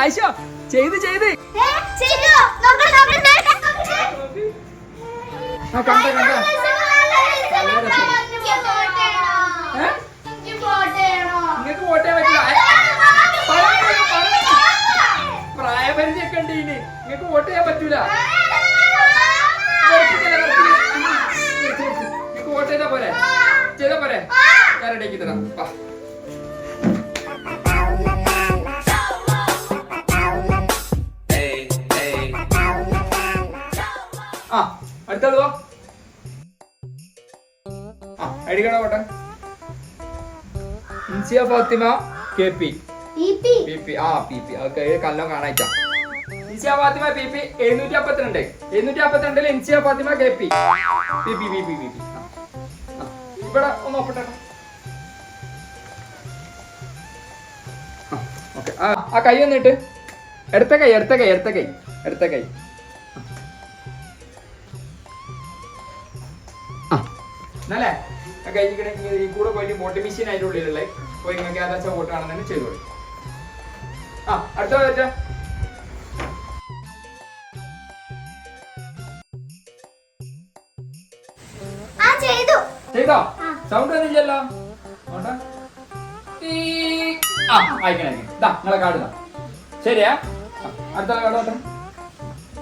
ആയിഷോ ചെയ്ത് ചെയ്ത്. ആ കണ്ട കണ്ട? നിങ്ങക്ക് വോട്ട് ചെയ്യാൻ പറ്റില്ല. പ്രായപരിധി ഒക്കെ ഉണ്ട് ഇനി. നിങ്ങക്ക് വോട്ട് ചെയ്യാൻ പറ്റൂല. നിങ്ങൾക്ക് വോട്ട് ചെയ്താ പോരെ? ചെയ്താ പോരെ? ഞാൻ റെഡിയാക്കി തരാം. ആ അടുത്താൾ വാ. ആ പോട്ടെ Insiya Fathima K P. P P. ആ പി പി. അതൊക്കെ കല്ലോ ഇൻസിയ ഫാത്തിമ പി പി. എഴുന്നൂറ്റി എഴുന്നൂറ്റി Insiya Fathima K P. P P P P. ഇവിടെ ഒന്ന് ഒപ്പിട്ടെ ഓക്കെ. ആ ആ കൈ ഒന്നിട്ട് എടുത്ത കൈ എടുത്ത കൈ എടുത്ത കൈ എടുത്ത കൈ. എന്നല്ലേ കഴിഞ്ഞിട്ടുണ്ടെങ്കിൽ കഴിഞ്ഞിട്ട് ഈ കൂടെ പോയിട്ട് വോട്ട് മെഷീൻ അതിന്റെ ഉള്ളിലുള്ള പോയി നിങ്ങൾക്ക് ഏതാച്ച വോട്ടാണെന്ന് ചെയ്തോളൂ. ആ അടുത്ത പറ്റ ചെയ്തു. ചെയ്തോ. സൗണ്ട് വന്നില്ലല്ലോ. ആ അയക്കണം ഇതാ നിങ്ങളെ കാർഡ് ശരിയാ? അടുത്ത കാർഡ്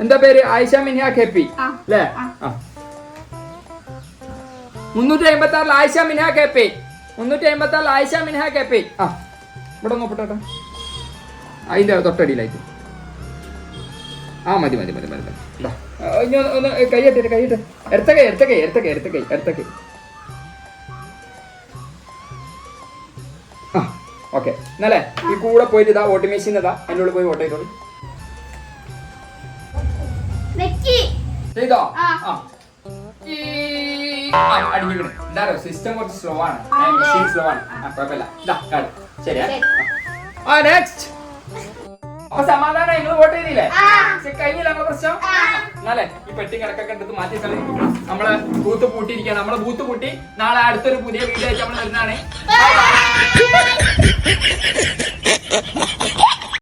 എന്താ പേര്? ആയിഷ മിനിയ കെപ്പി അല്ലേ? ആ. മുന്നൂറ്റി അമ്പത്തി ആറിൽ ആയിഷ മിൻഹ കെ പി മുന്നൂറ്റി അമ്പത്തി ആറിൽ ആയിഷ മിൻഹ കെ പി ആ ഇവിടെ നോക്കട്ടെ അതിന്റെ തൊട്ടടിയിലായിട്ട്. ആ മതി മതി മതി മതി ഇനി ഒന്ന് കൈയ്യട്ടെ കൈയ്യട്ടെ എടുത്ത കൈ എടുത്ത കൈ എടുത്ത കൈ എടുത്ത കൈ എടുത്ത കൈ. ആ ഓക്കെ. എന്നല്ലേ ഈ കൂടെ പോയിട്ട് ഇതാ വോട്ടിംഗ് മെഷീൻ ഇതാ. അതിന്റെ ഉള്ളിൽ പോയി വോട്ട് ചെയ്തോളൂ. ചെയ്തോ? ആ. ഈ ആ, സിസ്റ്റം കുറച്ച് സ്ലോ ആണ്? മെഷീൻ സ്ലോ ആണ്. ആ കുഴപ്പമില്ല. ഇതാ കാർഡ് ശരിയാ ശരി. ആ. നെക്സ്റ്റ് അപ്പൊ സമാധാനം നിങ്ങൾ വോട്ട് ചെയ്തില്ലേ? കഴിഞ്ഞില്ല നമ്മളെ പ്രശ്നം. എന്നാലേ ഈ പെട്ടി കിടക്കൊക്കെ എടുത്ത് മാറ്റി കളി നമ്മളെ ബൂത്ത് പൂട്ടിയിരിക്കുകയാണ്. നമ്മളെ ബൂത്ത് പൂട്ടി നാളെ അടുത്തൊരു പുതിയ വീഡിയോ ആയിട്ട് നമ്മൾ വരുന്നതാണ്.